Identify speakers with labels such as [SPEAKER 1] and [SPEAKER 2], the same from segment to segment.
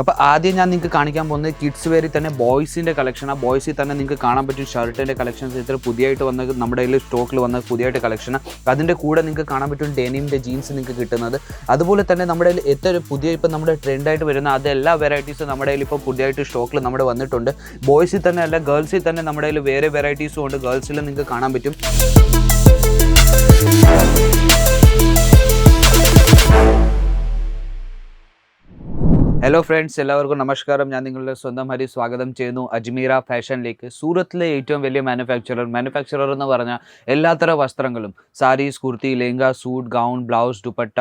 [SPEAKER 1] അപ്പോൾ ആദ്യം ഞാൻ നിങ്ങൾക്ക് കാണിക്കാൻ പോകുന്നത് കിഡ്സ് വെയറിൽ തന്നെ ബോയ്സിന്റെ കളക്ഷനാണ് ബോയ്സിൽ തന്നെ നിങ്ങൾക്ക് കാണാൻ പറ്റും ഷർട്ടിന്റെ കളക്ഷൻസ് ഇത്ര പുതിയതായിട്ട് വന്ന നമ്മുടെ കയ്യിൽ സ്റ്റോക്കിൽ വന്ന പുതിയതായിട്ട് കളക്ഷനാണ് അതിന്റെ കൂടെ നിങ്ങൾക്ക് കാണാൻ പറ്റും ഡെനിമിന്റെ ജീൻസ് നിങ്ങൾക്ക് കിട്ടുന്നത്. അതുപോലെ തന്നെ നമ്മുടെ കയ്യിൽ എത്ര പുതിയ ഇപ്പം നമ്മുടെ ട്രെൻഡായിട്ട് വരുന്ന അതെല്ലാ വെറൈറ്റീസും നമ്മുടെ കയ്യിൽ ഇപ്പോൾ പുതിയതായിട്ട് സ്റ്റോക്കിൽ നമ്മുടെ വന്നിട്ടുണ്ട്. ബോയ്സിൽ തന്നെ അല്ല ഗേൾസിൽ തന്നെ നമ്മുടെ കയ്യിൽ വേറെ വെറൈറ്റീസും ഉണ്ട്. ഗേൾസിൽ നിങ്ങൾക്ക് കാണാൻ പറ്റും. ഹലോ ഫ്രണ്ട്സ് എല്ലാവർക്കും നമസ്കാരം. ഞാൻ നിങ്ങളുടെ സ്വന്തം ഹരി സ്വാഗതം ചെയ്യുന്നു. അജ്മീറ ഫാഷനിലേക്ക്. സൂറത്തിലെ ഏറ്റവും വലിയ മാനുഫാക്ചറർ മാനുഫാക്ചറർ എന്ന് പറഞ്ഞാൽ എല്ലാത്തരം വസ്ത്രങ്ങളും. Saris kurti lehenga suit gown blouse dupatta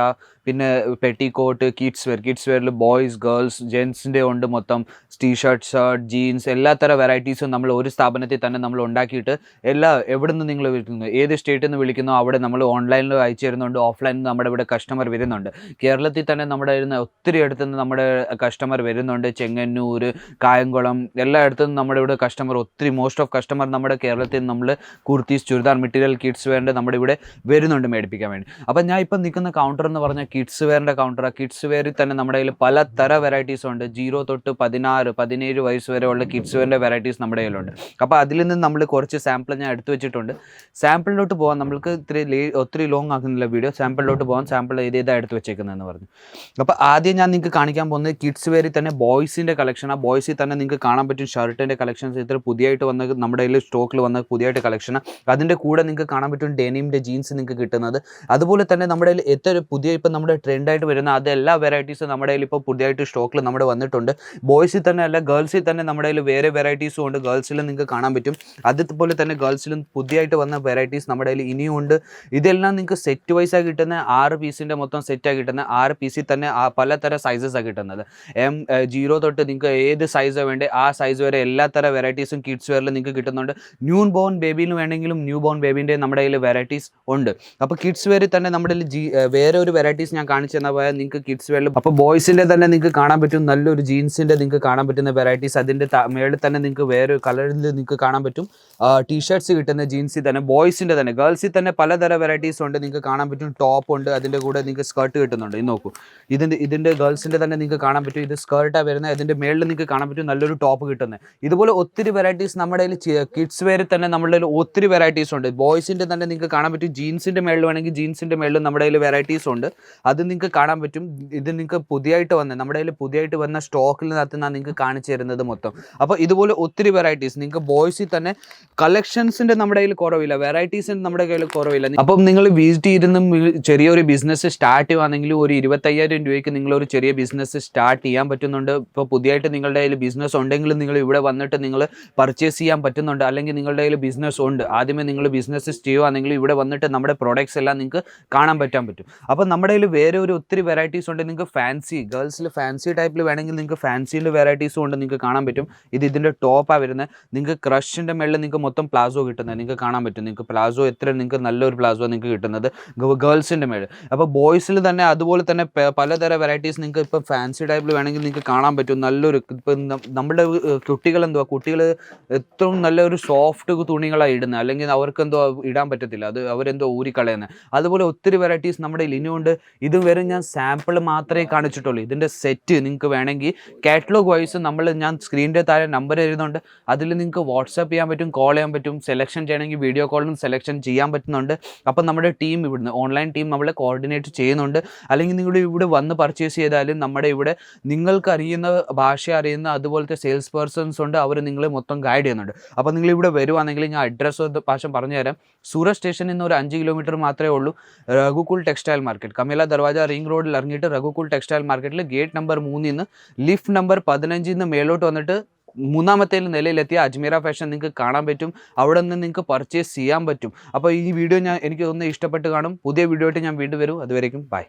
[SPEAKER 1] പിന്നെ പെട്ടിക്കോട്ട് കിഡ്സ് വെയർ കിഡ്സ് വെയറിൽ ബോയ്സ് ഗേൾസ് ജെൻസിന്റെ ഉണ്ട് മൊത്തം. ടീഷർട്ട് ഷർട്ട് ജീൻസ് എല്ലാത്തരം വെറൈറ്റീസും നമ്മൾ ഒരു സ്ഥാപനത്തിൽ തന്നെ നമ്മൾ ഉണ്ടാക്കിയിട്ട് എല്ലാ എവിടെ നിന്ന് നിങ്ങൾ വിളിക്കുന്നു ഏത് സ്റ്റേറ്റിൽ നിന്ന് വിളിക്കുന്നോ അവിടെ നമ്മൾ ഓൺലൈനിൽ അയച്ചു തരുന്നുണ്ട് ഓഫ്ലൈനിൽ നമ്മുടെ ഇവിടെ കസ്റ്റമർ വരുന്നുണ്ട്. കേരളത്തിൽ തന്നെ നമ്മുടെ ഒത്തിരി അടുത്ത് നമ്മുടെ കസ്റ്റമർ വരുന്നുണ്ട്. ചെങ്ങന്നൂർ കായംകുളം എല്ലായിടത്തും നമ്മുടെ ഇവിടെ കസ്റ്റമർ ഒത്തിരി മോസ്റ്റ് ഓഫ് കസ്റ്റമർ നമ്മുടെ കേരളത്തിൽ നിന്ന് നമ്മൾ കുർത്തീസ് ചുരിദാർ മെറ്റീരിയൽ കിഡ്സ് വെയറിന്റെ നമ്മുടെ ഇവിടെ വരുന്നുണ്ട് മേടിപ്പിക്കാൻ വേണ്ടി. അപ്പം ഞാൻ ഇപ്പം നിൽക്കുന്ന കൗണ്ടർ എന്ന് പറഞ്ഞാൽ കിഡ്സ് വെയറിന്റെ കൗണ്ടറാണ് കിഡ്സ് വെയറിൽ തന്നെ നമ്മുടെ കയ്യിൽ പല തര വെറൈറ്റീസ് ഉണ്ട്. ജീറോ തൊട്ട് പതിനാറ് പതിനേഴ് വയസ്സ് ഉള്ള കിഡ്സ് വെയറിന്റെ വെറൈറ്റീസ് നമ്മുടെ കയ്യിലുണ്ട്. അപ്പോൾ അതിൽ നിന്ന് നമ്മൾ കുറച്ച് സാമ്പിൾ ഞാൻ എടുത്തു വെച്ചിട്ടുണ്ട്. സാമ്പിളിലോട്ട് പോകാൻ നമ്മൾക്ക് ഇത്തിരി ലേ ഒത്തിരി ലോങ് ആക്കുന്നില്ല വീഡിയോ സാമ്പിളിലോട്ട് പോകാൻ സാമ്പിൾ ഏത് ഏതാണ് എടുത്ത് വെച്ചേക്കുന്നതെന്ന് പറഞ്ഞു. അപ്പോൾ ആദ്യം ഞാൻ നിങ്ങൾക്ക് കാണിക്കാൻ പോകുന്നത് കിഡ്സ് വെയറിൽ തന്നെ ബോയ്സിന്റെ കളക്ഷൻ ആ ബോയ്സിൽ തന്നെ നിങ്ങൾക്ക് കാണാൻ പറ്റും ഷർട്ടിന്റെ കളക്ഷൻസ് ഇത്ര പുതിയതായിട്ട് വന്ന നമ്മുടെ കയ്യിൽ സ്റ്റോക്കിൽ വന്ന പുതിയതായിട്ട് കളക്ഷൻ അതിന്റെ കൂടെ നിങ്ങൾക്ക് കാണാൻ പറ്റും ഡെനിമിന്റെ ജീൻസ് നിങ്ങൾക്ക് കിട്ടുന്നത്. അതുപോലെ തന്നെ നമ്മുടെ കയ്യിൽ എത്ര പുതിയ ഇപ്പം നമ്മുടെ ട്രെൻഡായിട്ട് വരുന്ന അതെല്ലാ വെറൈറ്റീസും നമ്മുടെ കയ്യിൽ ഇപ്പോൾ പുതിയതായിട്ട് സ്റ്റോക്കിൽ നമ്മുടെ വന്നിട്ടുണ്ട്. ബോയ്സിൽ തന്നെ അല്ല ഗേൾസിൽ തന്നെ നമ്മുടെ കയ്യിൽ വേറെ വെറൈറ്റീസും ഉണ്ട്. ഗേൾസിൽ നിങ്ങൾക്ക് കാണാൻ പറ്റും. അതുപോലെ തന്നെ ഗേൾസിലും പുതിയതായിട്ട് വന്ന വെറൈറ്റീസ് നമ്മുടെ കയ്യിൽ ഇനിയും ഉണ്ട്. ഇതെല്ലാം നിങ്ങൾക്ക് സെറ്റ് വൈസാണ് കിട്ടുന്ന ആറ് പീസിന്റെ മൊത്തം സെറ്റാണ് കിട്ടുന്നത്. ആറ് പീസിൽ തന്നെ പലതരം സൈസസാണ് കിട്ടുന്നത്. എം ജീറോ തൊട്ട് നിങ്ങൾക്ക് ഏത് സൈസ് വേണ്ടേ ആ സൈസ് വരെ എല്ലാ തരം വെറൈറ്റീസും കിഡ്സ് വെയറിൽ നിങ്ങൾക്ക് കിട്ടുന്നുണ്ട്. ന്യൂ ബോൺ ബേബിന് വേണമെങ്കിലും ന്യൂ ബോൺ ബേബിന്റെ നമ്മുടെ കയ്യിൽ വെറൈറ്റീസ് ഉണ്ട്. അപ്പോൾ കിഡ്സ് വെയറിൽ തന്നെ നമ്മുടെ ജി വേറെ ഒരു വെറൈറ്റീസ് ഞാൻ കാണിച്ചു തന്നാൽ പോയാൽ നിങ്ങൾക്ക് കിഡ്സ് വെയറിൽ അപ്പോൾ ബോയ്സിന്റെ തന്നെ നിങ്ങൾക്ക് കാണാൻ പറ്റും. നല്ലൊരു ജീൻസിന്റെ നിങ്ങൾക്ക് കാണാൻ പറ്റുന്ന വെറൈറ്റീസ് അതിന്റെ മേളിൽ തന്നെ നിങ്ങൾക്ക് വേറെ കളറിൽ നിങ്ങൾക്ക് കാണാൻ പറ്റും. ടീഷർട്ട്സ് കിട്ടുന്ന ജീൻസിൽ തന്നെ ബോയ്സിന്റെ തന്നെ ഗേൾസിൽ തന്നെ പലതരം വെറൈറ്റീസ് ഉണ്ട്. നിങ്ങൾക്ക് കാണാൻ പറ്റും. ടോപ്പ് ഉണ്ട്. അതിന്റെ കൂടെ നിങ്ങൾക്ക് സ്കർട്ട് കിട്ടുന്നുണ്ട്. ഇത് നോക്കൂ. ഇതിന്റെ ഇതിന്റെ ഗേൾസിന്റെ തന്നെ നിങ്ങൾക്ക് കാണാൻ പറ്റും. ഇത് സ്കേർട്ടാണ് വരുന്നത് അതിന്റെ മേളിൽ നിങ്ങൾക്ക് കാണാൻ പറ്റും നല്ലൊരു ടോപ്പ് കിട്ടുന്നത് ഇതുപോലെ ഒത്തിരി വെറൈറ്റീസ് നമ്മുടെ കയ്യിൽ കിഡ്സ് വെയറിൽ തന്നെ നമ്മുടെ കയ്യിൽ ഒത്തിരി വെറൈറ്റീസ് ഉണ്ട്. ബോയ്സിന്റെ തന്നെ നിങ്ങൾക്ക് കാണാൻ പറ്റും. ജീൻസിന്റെ മേളിൽ വേണമെങ്കിൽ ജീൻസിന്റെ മേളിൽ നമ്മുടെ കയ്യിൽ വെറൈറ്റീസ് ഉണ്ട്. അത് നിങ്ങൾക്ക് കാണാൻ പറ്റും. ഇത് നിങ്ങൾക്ക് പുതിയതായിട്ട് വന്ന നമ്മുടെ കയ്യിൽ പുതിയതായിട്ട് വന്ന സ്റ്റോക്കിൽ നിന്നാണ് നിങ്ങൾക്ക് കാണിച്ചു തരുന്നത് മൊത്തം. അപ്പോൾ ഇതുപോലെ ഒത്തിരി വെറൈറ്റീസ് നിങ്ങൾക്ക് ബോയ്സിൽ തന്നെ കളക്ഷൻസിന്റെ നമ്മുടെ കയ്യിൽ കുറവില്ല. വെറൈറ്റീസിന്റെ നമ്മുടെ കയ്യിൽ കുറവില്ല. അപ്പം നിങ്ങൾ വീട്ടിൽ ഇരുന്ന് ചെറിയൊരു ബിസിനസ് സ്റ്റാർട്ട് ചെയ്യുകയാണെങ്കിൽ ഒരു ഇരുപത്തയ്യായിരം രൂപയ്ക്ക് നിങ്ങളൊരു ചെറിയ ബിസിനസ് സ്റ്റാർട്ട് ചെയ്യാൻ പറ്റുന്നുണ്ട്. ഇപ്പോൾ പുതിയതായിട്ട് നിങ്ങളുടെ കയ്യിൽ ബിസിനസ് ഉണ്ടെങ്കിൽ നിങ്ങൾ ഇവിടെ വന്നിട്ട് നിങ്ങൾ പർച്ചേസ് ചെയ്യാൻ പറ്റുന്നുണ്ട്. അല്ലെങ്കിൽ നിങ്ങളുടെ കയ്യിൽ ബിസിനസ് ഉണ്ട്. ആദ്യമേ നിങ്ങൾ ബിസിനസ് ചെയ്യുകയാണെങ്കിൽ ഇവിടെ വന്നിട്ട് നമ്മുടെ പ്രോഡക്ട്സ് എല്ലാം നിങ്ങൾക്ക് കാണാൻ പറ്റാൻ പറ്റും. അപ്പോൾ നമ്മുടെ കയ്യിൽ വേറെ ഒരു ഒത്തിരി വെറൈറ്റീസ് ഉണ്ട്. നിങ്ങൾക്ക് ഫാൻസി ഗേൾസിൽ ഫാൻസി ടൈപ്പിൽ വേണമെങ്കിൽ നിങ്ങൾക്ക് ഫാൻസിന്റെ വെറൈറ്റീസും ഉണ്ട് നിങ്ങൾക്ക് കാണാൻ പറ്റും. ഇത് ഇതിന്റെ ടോപ്പാണ് വരുന്നത് നിങ്ങൾക്ക് ക്രഷിന്റെ മേളിൽ നിങ്ങൾക്ക് മൊത്തം പ്ലാസോ കിട്ടുന്നത് നിങ്ങൾക്ക് കാണാൻ പറ്റും. നിങ്ങൾക്ക് പ്ലാസോ എത്ര നിങ്ങൾക്ക് നല്ലൊരു പ്ലാസോ നിങ്ങൾക്ക് കിട്ടുന്നത്. ഗേൾസിന്റെ മേളിൽ അപ്പോൾ ബോയ്സിൽ തന്നെ അതുപോലെ തന്നെ പലതരം വെറൈറ്റീസ് നിങ്ങൾക്ക് ഇപ്പോൾ ഫാൻസി ടൈപ്പിൽ വേണമെങ്കിൽ നിങ്ങൾക്ക് കാണാൻ പറ്റും. നല്ലൊരു ഇപ്പം നമ്മുടെ കുട്ടികൾ എന്തുവാ കുട്ടികൾ ഏറ്റവും നല്ലൊരു സോഫ്റ്റ് തുണികളാണ് ഇടുന്നത്. അല്ലെങ്കിൽ അവർക്ക് എന്തോ ഇടാൻ പറ്റത്തില്ല. അത് അവരെന്തോ ഊരിക്കളയുന്നത് അതുപോലെ ഒത്തിരി വെറൈറ്റീസ് നമ്മുടെ ഇനിയുണ്ട് ഇത് വെറും ഞാൻ സാമ്പിൾ മാത്രമേ കാണിച്ചിട്ടുള്ളൂ. ഇതിന്റെ സെറ്റ് നിങ്ങൾക്ക് വേണമെങ്കിൽ കാറ്റലോഗ് വൈസ് നമ്മൾ ഞാൻ സ്ക്രീനിന്റെ താഴെ നമ്പർ എഴുതുന്നുണ്ട്. അതിൽ നിങ്ങൾക്ക് വാട്സാപ്പ് ചെയ്യാൻ പറ്റും കോൾ ചെയ്യാൻ പറ്റും സെലക്ഷൻ ചെയ്യണമെങ്കിൽ വീഡിയോ കോളിലും സെലക്ഷൻ ചെയ്യാൻ പറ്റുന്നുണ്ട്. അപ്പം നമ്മുടെ ടീം ഇവിടുന്ന് ഓൺലൈൻ ടീം നമ്മളെ കോർഡിനേറ്റ് ചെയ്യുന്നുണ്ട്. അല്ലെങ്കിൽ നിങ്ങൾ ഇവിടെ വന്ന് പർച്ചേസ് ചെയ്താലും നമ്മുടെ ഇവിടെ നിങ്ങൾക്ക് അറിയുന്ന ഭാഷ അറിയുന്ന അതുപോലത്തെ സെയിൽസ് പേഴ്സൺസ് ഉണ്ട്. അവർ നിങ്ങളെ മൊത്തം ഗൈഡ് ചെയ്യുന്നുണ്ട്. അപ്പോൾ നിങ്ങൾ ഇവിടെ വരുവാണെങ്കിൽ ഞാൻ അഡ്രസ്സ് ഭാഷ പറഞ്ഞു തരാം. സൂറത്ത് സ്റ്റേഷനിൽ നിന്ന് ഒരു അഞ്ച് കിലോമീറ്റർ മാത്രമേ ഉള്ളൂ. Raghukul textile market Kamela Darwaja ring റോഡിൽ ഇറങ്ങിയിട്ട് രഘുകുൽ ടെക്സ്റ്റൈൽ മാർക്കറ്റിൽ ഗേറ്റ് നമ്പർ മൂന്നിൽ നിന്ന് ലിഫ്റ്റ് നമ്പർ പതിനഞ്ചിൽ നിന്ന് മേലോട്ട് വന്നിട്ട് മൂന്നാമത്തെ നിലയിലെത്തിയ അജ്മീറ ഫാഷൻ നിങ്ങൾക്ക് കാണാൻ പറ്റും. അവിടെ നിന്ന് നിങ്ങൾക്ക് പർച്ചേസ് ചെയ്യാൻ പറ്റും. അപ്പോൾ ഈ വീഡിയോ ഞാൻ എനിക്ക് തോന്നുന്നു ഇഷ്ടപ്പെട്ട് കാണും. പുതിയ വീഡിയോ ആയിട്ട് ഞാൻ വീണ്ടും വരും. അതുവരേക്കും ബൈ